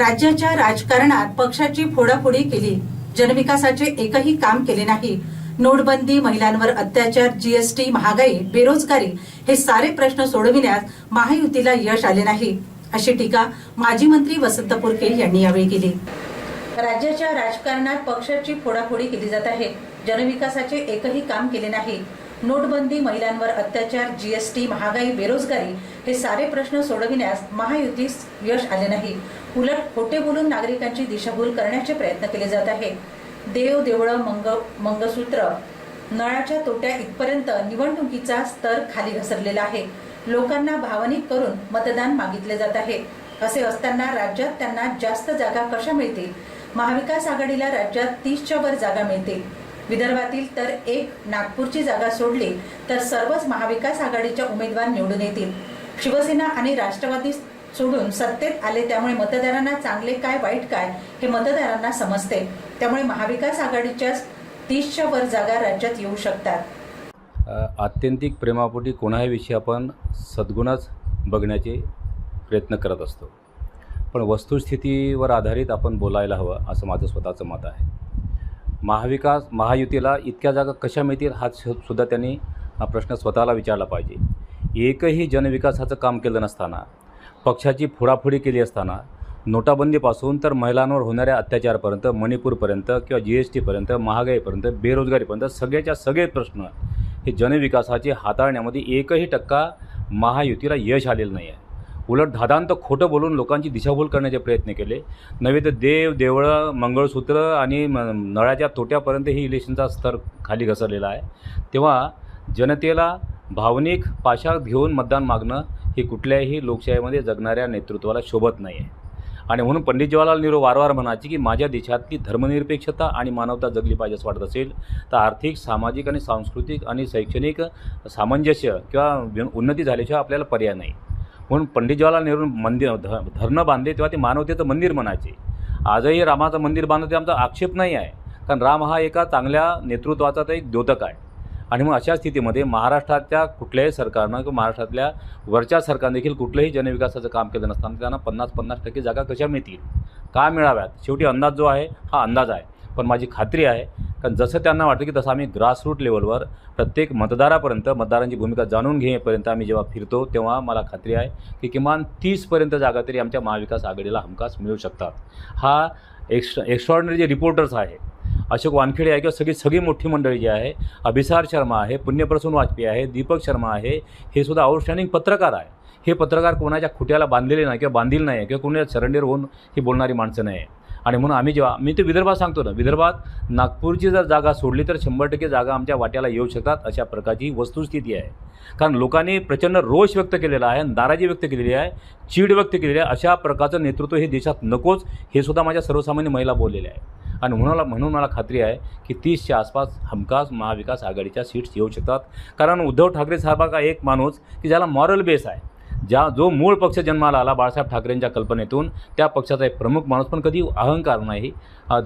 राज्याच्या राजकारणात पक्षाची फोडाफोडी केली. जनविकासाचे एकही काम केले नाही. नोटबंदी महिलांवर अत्याचार जीएसटी महागाई बेरोजगारी हे सारे प्रश्न सोडविण्यास महायुतीला यश आले नाही. अशी टीका माजी मंत्री वसंत पुरके यांनी यावेळी केली. राज्याच्या राजकारणात पक्षाची फोडाफोडी केली जात आहे. जनविकासाचे एकही काम केले नाही. नोटबंदी महिलांवर अत्याचार जीएसटी महागाई बेरोजगारी हे सारे प्रश्न सोडविण्यास महायुतीस यश आले नाही. उलट खोटे बोलून नागरिकांची दिशाभूल करण्याचे प्रयत्न केले जात आहे. देव देवळं मंग मंगसूत्र नळाच्या तोट्या इथपर्यंत निवडणुकीचा स्तर खाली घसरलेला आहे. लोकांना भावनिक करून मतदान मागितले जात आहे. असे असताना राज्यात त्यांना जास्त जागा कशा मिळतील? महाविकास आघाडीला राज्यात तीसच्या वर जागा मिळतील. विदर्भातील तर एक नागपूरची जागा सोडली तर सर्वच महाविकास आघाडीच्या उमेदवार निवडून येतील. शिवसेना आणि राष्ट्रवादी सोडून सत्तेत आले त्यामुळे मतदारांना चांगले काय वाईट काय हे मतदारांना समजते. त्यामुळे महाविकास आघाडीच्या तीसच्या वर जागा राज्यात येऊ शकतात. आत्यंतिक प्रेमापोटी कोणाही विषयी आपण सद्गुणच बघण्याचे प्रयत्न करत असतो. पण वस्तुस्थितीवर आधारित आपण बोलायला हवं असं माझं स्वतःचं मत आहे. महाविकास महायुतीला इतक्या जागा कशा मिळतील हा सुद्धा त्यांनी हा प्रश्न स्वतःला विचारला पाहिजे. एकही जनविकासाचं काम केलं नसताना पक्षाची फोडाफोडी केली असताना नोटाबंदीपासून तर महिलांवर होणाऱ्या अत्याचारापर्यंत मणिपूरपर्यंत किंवा जी एस टीपर्यंत महागाईपर्यंत बेरोजगारीपर्यंत सगळ्याच्या सगळे प्रश्न हे जनविकासाचे हाताळण्यामध्ये एकही टक्का महायुतीला यश आलेलं नाही आहे उलट धादांत खोटं बोलून लोकांची दिशाभूल करण्याचे प्रयत्न केले. नव्हे तर देव देवळं मंगळसूत्र आणि म नळाच्या तोट्यापर्यंत ही इलेक्शनचा स्तर खाली घसरलेला आहे. तेव्हा जनतेला भावनिक पाशात घेऊन मतदान मागणं हे कुठल्याही लोकशाहीमध्ये जगणाऱ्या नेतृत्वाला शोभत नाही आहे आणि म्हणून पंडित जवाहरलाल नेहरू वारंवार म्हणायचे की माझ्या देशातली धर्मनिरपेक्षता आणि मानवता जगली पाहिजे असं वाटत असेल तर आर्थिक सामाजिक आणि सांस्कृतिक आणि शैक्षणिक सामंजस्य किंवा उन्नती झाल्याशिवाय आपल्याला पर्याय नाही. म्हणून पंडित जवाहरलाल नेहरू मंदिर ध धरणं बांधले तेव्हा ते मानवतेचं मंदिर म्हणायचे. आजही रामाचं मंदिर बांधते आमचा आक्षेप नाही आहे कारण राम हा एका चांगल्या नेतृत्वाचा तर एक द्योतक आहे. आणि मग अशा स्थितीमध्ये महाराष्ट्रातल्या कुठल्याही सरकारनं किंवा महाराष्ट्रातल्या वरच्या सरकारनं देखील कुठलंही जनविकासाचं काम केलं नसताना त्यांना पन्नास पन्नास टक्के जागा कशा मिळतील? का मिळाव्यात? शेवटी अंदाज जो आहे हा अंदाज आहे. पण माझी खात्री आहे कारण जसं त्यांना वाटतं की तसं आम्ही ग्रासरूट लेवलवर प्रत्येक मतदारापर्यंत मतदारांची भूमिका जाणून घेईपर्यंत आम्ही जेव्हा फिरतो तेव्हा मला खात्री आहे की किमान तीसपर्यंत जागा तरी आमच्या महाविकास आघाडीला हमखास मिळू शकतात. हा एक्स्ट्रा एक्स्ट्रॉर्डनरी जे रिपोर्टर्स आहे अशोक वानखेडे आहे किंवा सगळी सगळी मोठी मंडळी जी आहे अभिसार शर्मा आहे पुण्यप्रसून वाजपेयी आहे दीपक शर्मा आहे हे सुद्धा आउटस्टँडिंग पत्रकार आहे. हे पत्रकार कोणाच्या खुट्याला बांधलेले नाही किंवा बांधील नाही किंवा कोणाच्या सरेंडर होऊन ही बोलणारी माणसं नाही आहे. आणि म्हणून आम्ही जेव्हा मी ते विदर्भात सांगतो ना विदर्भात नागपूरची जर जागा सोडली तर शंभर टक्के जागा आमच्या वाट्याला येऊ शकतात अशा प्रकारची वस्तुस्थिती आहे. कारण लोकांनी प्रचंड रोष व्यक्त केलेला आहे नाराजी व्यक्त केलेली आहे चीड व्यक्त केलेली आहे अशा प्रकारचं नेतृत्व हे देशात नकोच हे सुद्धा माझ्या सर्वसामान्य महिला बोललेल्या आहे आणि म्हणून मला म्हणून मला खात्री आहे की तीसच्या आसपास हमखास महाविकास आघाडीच्या सीट्स येऊ शकतात. कारण उद्धव ठाकरे साहेबाचा एक माणूस की ज्याला मॉरल बेस आहे. ज्या जो मूळ पक्ष जन्माला आला बाळासाहेब ठाकरेंच्या कल्पनेतून त्या पक्षाचा एक प्रमुख माणूस पण कधी अहंकार नाही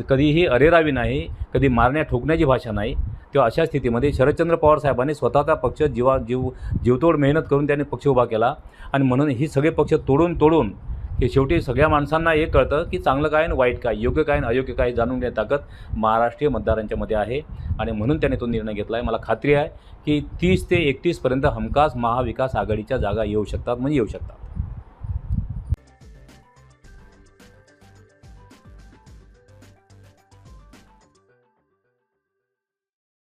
कधीही अरेरावी नाही कधी मारण्या ठोकण्याची भाषा नाही किंवा अशा स्थितीमध्ये शरदचंद्र पवार साहेबांनी स्वतःचा पक्ष जीवा जीव जीवतोड मेहनत करून त्यांनी पक्ष उभा केला आणि म्हणून ही सगळे पक्ष तोडून तोडून हे शेवटी सगळ्या माणसांना हे कळतं की चांगलं काय आणि वाईट काय योग्य काय आणि अयोग्य काय जाणून घेण्याची ताकद महाराष्ट्रीय मतदारांच्या मध्ये आहे. आणि म्हणून त्याने तो निर्णय घेतला आहे मला खात्री आहे की तीस ते एकतीसपर्यंत हमखास महाविकास आघाडीच्या जागा येऊ शकतात म्हणजे येऊ शकतात.